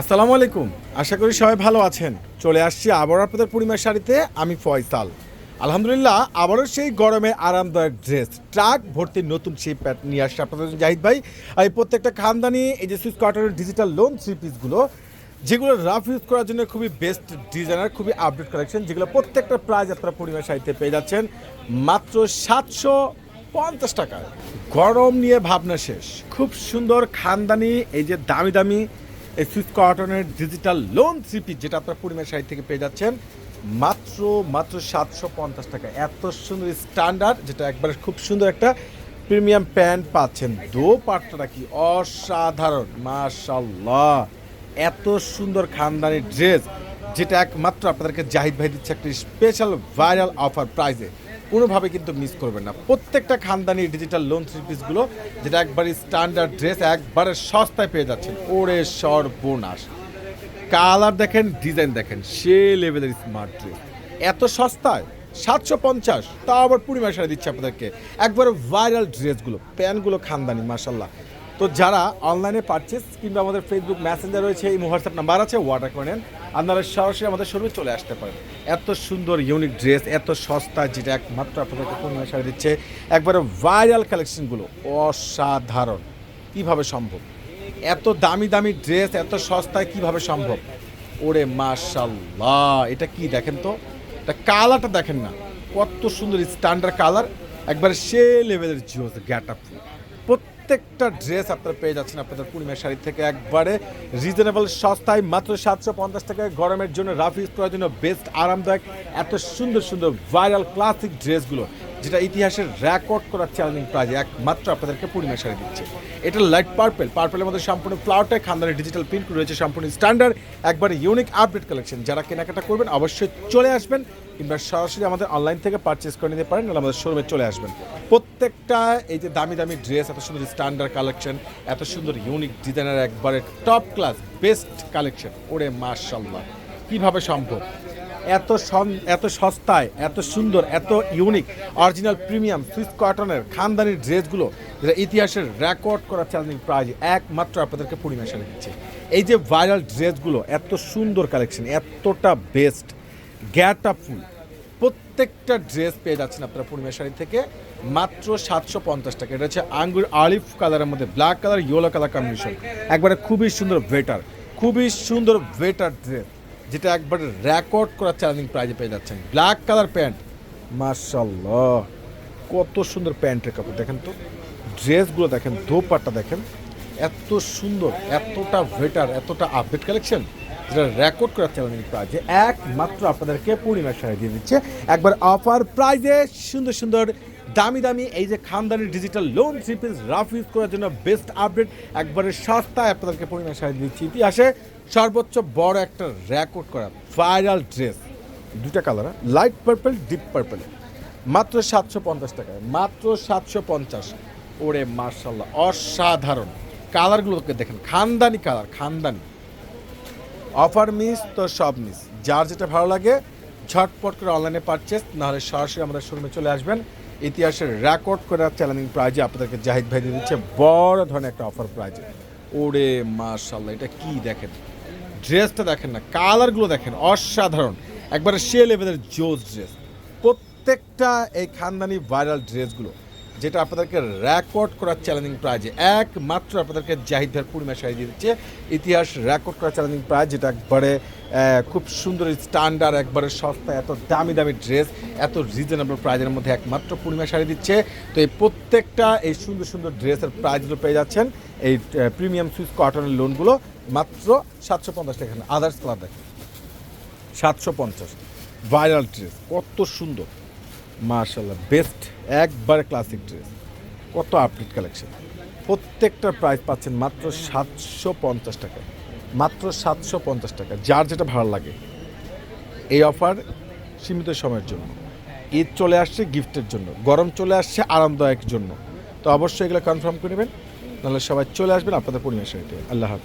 আসসালামু আলাইকুম। আশা করি সবাই ভালো আছেন। চলে আসছি আবার আপনাদের পূর্ণিমার শাড়িতে। আমি ফয়সাল। আলহামদুলিল্লাহ, আবারও সেই গরমে আরামদায়ক ড্রেস ট্রাক ভর্তি নতুন সেই প্যাট নিয়ে আসছে আপনাদের জাহিদ ভাই। আর এই প্রত্যেকটা খানদানি, এই যে সুইচ কটনের ডিজিটাল লোন থ্রি পিসগুলো যেগুলো রাফ ইউজ করার জন্য খুবই বেস্ট ডিজাইনার খুবই আপডেট কালেকশন যেগুলো প্রত্যেকটা প্রাইজ আপনারা পূর্ণিমার শাড়িতে পেয়ে যাচ্ছেন। মাত্র সাতশো পঞ্চাশ টাকা গরম নিয়ে ভাবনা শেষ। খুব সুন্দর খানদানি, এই যে দামি দামি এই সুইস কটনের ডিজিটাল লোন থ্রিপি যেটা আপনার পূর্ণিমার শাড়ি থেকে পেয়ে যাচ্ছেন, মাত্র মাত্র সাতশো পঞ্চাশ টাকা। এত সুন্দর স্ট্যান্ডার্ড যেটা একবারে খুব সুন্দর একটা প্রিমিয়াম প্যান্ট পাচ্ছেন। দো পাটটা কি অসাধারণ মাশাল্লাহ এত সুন্দর খানদানি ড্রেস যেটা একমাত্র আপনাদেরকে জাহিদ ভাই দিচ্ছে একটা স্পেশাল ভাইরাল অফার প্রাইজে কোনোভাবে কিন্তু মিস করবেন না। প্রত্যেকটা খানদানি ডিজিটাল লোন থ্রি পিসগুলো যেটা একবারে স্ট্যান্ডার্ড ড্রেস একবারে সস্তায় পেয়ে যাচ্ছেন। ওরে সর্বনাশ। কালার দেখেন ডিজাইন দেখেন, সে লেভেলের স্মার্ট ড্রেস এত সস্তায়? সাতশো পঞ্চাশ। তাও আবার পূর্ণিমা সারা দিচ্ছে আপনাদেরকে। একবারে ভাইরাল ড্রেসগুলো প্যান্টগুলো খানদানি মাসাল্লাহ তো যারা অনলাইনে পারচেস কিংবা আমাদের ফেসবুক মেসেঞ্জার রয়েছে, এই হোয়াটসঅ্যাপ নাম্বার আছে ওয়াটার করে নেন। আপনারা সরাসরি আমাদের শোরুমে চলে আসতে পারেন। এত সুন্দর ইউনিক ড্রেস এত সস্তা, যেটা একমাত্র আপনাদেরকে পূর্ণিমা সারা দিচ্ছে। একবারে ভাইরাল কালেকশনগুলো অসাধারণ। কীভাবে সম্ভব? এত দামি দামি ড্রেস এত সস্তায় কীভাবে সম্ভব? ওরে মাশাল্লাহ এটা কি দেখেন তো? এটা কালারটা দেখেন না। কত সুন্দর স্ট্যান্ডার্ড কালার একবারে সে লেভেলের জিওস গ্যাট আপ প্রত্যেকটা ড্রেস আপনারা পেয়ে যাচ্ছেন আপনাদের পূর্ণিমা শাড়ি থেকে একবারে রিজনেবল সস্তায়, মাত্র সাতশো পঞ্চাশ টাকায়। গরমের জন্য রাফ ইউজ করার জন্য বেস্ট আরামদায়ক, এত সুন্দর সুন্দর ভাইরাল ক্লাসিক ড্রেসগুলো যেটা ইতিহাসের রেকর্ড করার চ্যালেঞ্জিং প্রাইজ একমাত্র আপনাদেরকে পূর্ণিমা শাড়ি দিচ্ছে। এটা লাইট পার্পেল পার্পেলের মধ্যে সম্পূর্ণ ফ্লাওয়ারটাই খানদানের ডিজিটাল প্রিন্ট রয়েছে সম্পূর্ণ স্ট্যান্ডার্ড একবারে ইউনিক আপডেট কালেকশন যারা কেনাকাটা করবেন, অবশ্যই চলে আসবেন, কিংবা সরাসরি আমাদের অনলাইন থেকে পারচেস করে নিতে পারেন, নাহলে আমাদের শোরুমে চলে আসবেন। প্রত্যেকটা এই যে দামি দামি ড্রেস এত সুন্দর স্ট্যান্ডার্ড কালেকশন এত সুন্দর ইউনিক ডিজাইনার একবারে টপ ক্লাস বেস্ট কালেকশন ওরে মাশাল্লাহ কীভাবে সম্ভব? এত এত সস্তায়, এত সুন্দর, এত ইউনিক অরিজিনাল প্রিমিয়াম সুইস কটনের খানদানির ড্রেসগুলো যেটা ইতিহাসের রেকর্ড করা চ্যালেঞ্জিং প্রাইজ একমাত্র আপনাদেরকে পূর্ণিমা দিচ্ছে। এই যে ভাইরাল ড্রেসগুলো এত সুন্দর কালেকশন এতটা বেস্ট গ্যাট ফুল প্রত্যেকটা ড্রেস পেয়ে যাচ্ছেন আপনারা পূর্ণিমা শাড়ি থেকে মাত্র সাতশো পঞ্চাশ টাকা। এটা হচ্ছে আঙ্গুর আলিফ কালারের মধ্যে black colour yellow colour combination একবারে খুবই সুন্দর ভেটার খুবই সুন্দর ভেটার ড্রেস যেটা একবারে রেকর্ড করা চ্যালেঞ্জিং প্রাইজে পেয়ে যাচ্ছেন। ব্ল্যাক কালার প্যান্ট মার্শাল্লাহ কত সুন্দর প্যান্টের কাপড়। দেখেন তো, ড্রেসগুলো দেখেন, দোপাট্টা দেখেন, এত সুন্দর, এতটা ভেটার এতটা আপডেট কালেকশন যেটা রেকর্ড করা চ্যালেঞ্জিং প্রাইজে একমাত্র আপনাদেরকে পূর্ণিমার সাড়ে দিয়ে দিচ্ছে। একবার অফার প্রাইজে সুন্দর সুন্দর দামি দামি, এই যে খানদানি digital lawn three piece rough use করার জন্য বেস্ট আপডেট একবারে সস্তায় আপনাদেরকে পরিমাণ সাহায্য দিচ্ছি। ইতিহাসে সর্বোচ্চ বড় একটা রেকর্ড করা ভাইরাল ড্রেস দুটা colour light purple deep purple মাত্র সাতশো পঞ্চাশ টাকায়, মাত্র সাতশো পঞ্চাশ। ওরে মার্শাল্লাহ অসাধারণ। কালারগুলোকে দেখেন, খানদানি কালার খানদানি। অফার মিস তো সব মিস যার যেটা ভালো লাগে, ঝটপট করে অনলাইনে পারচেস নাহলে সরাসরি আমাদের শোরুমে চলে আসবেন। ইতিহাসের রেকর্ড করা চ্যালেঞ্জিং প্রাইজে আপনাদেরকে জাহিদ ভাই দিয়ে দিচ্ছে। বড় ধরনের একটা অফার প্রাইজে ওরে মাশাল্লাহ এটা কি দেখেন? ড্রেসটা দেখেন না কালারগুলো দেখেন, অসাধারণ। একবারে সে লেভেলের জোস ড্রেস প্রত্যেকটা এই খানদানি ভাইরাল ড্রেসগুলো যেটা আপনাদেরকে রেকর্ড করার চ্যালেঞ্জিং প্রাইজে একমাত্র আপনাদেরকে জাহিদ ভাইয়ের পূর্ণিমা দিয়ে দিচ্ছে ইতিহাস রেকর্ড করা চ্যালেঞ্জিং প্রাইজ যেটা একবারে খুব সুন্দর স্ট্যান্ডার্ড একবারে সস্তা, এত দামি দামি ড্রেস এত রিজনেবল প্রাইজের মধ্যে একমাত্র পূর্ণিমা শাড়ি দিচ্ছে। তো এই প্রত্যেকটা এই সুন্দর সুন্দর ড্রেসের প্রাইজগুলো পেয়ে যাচ্ছেন। এই প্রিমিয়াম সুইস কটনের লোনগুলো মাত্র সাতশো পঞ্চাশ টাকা। আদার্স কালার দেখেন সাতশো পঞ্চাশ। ভাইরাল ড্রেস কত সুন্দর। মার্শাল্লাহ বেস্ট একবারে ক্লাসিক ড্রেস কত আপডেট কালেকশন প্রত্যেকটার প্রাইস পাচ্ছেন মাত্র সাতশো পঞ্চাশ টাকা। মাত্র সাতশো পঞ্চাশ টাকা, যার যেটা ভালো লাগে। এই অফার সীমিত সময়ের জন্য। ঈদ চলে আসছে গিফটের জন্য। গরম চলে আসছে আরামদায়ক জন্য। তো অবশ্যই এগুলো কনফার্ম করে নেবেন। নাহলে সবাই চলে আসবেন আপনাদের পরিবেশ। আল্লাহ হাফিজ।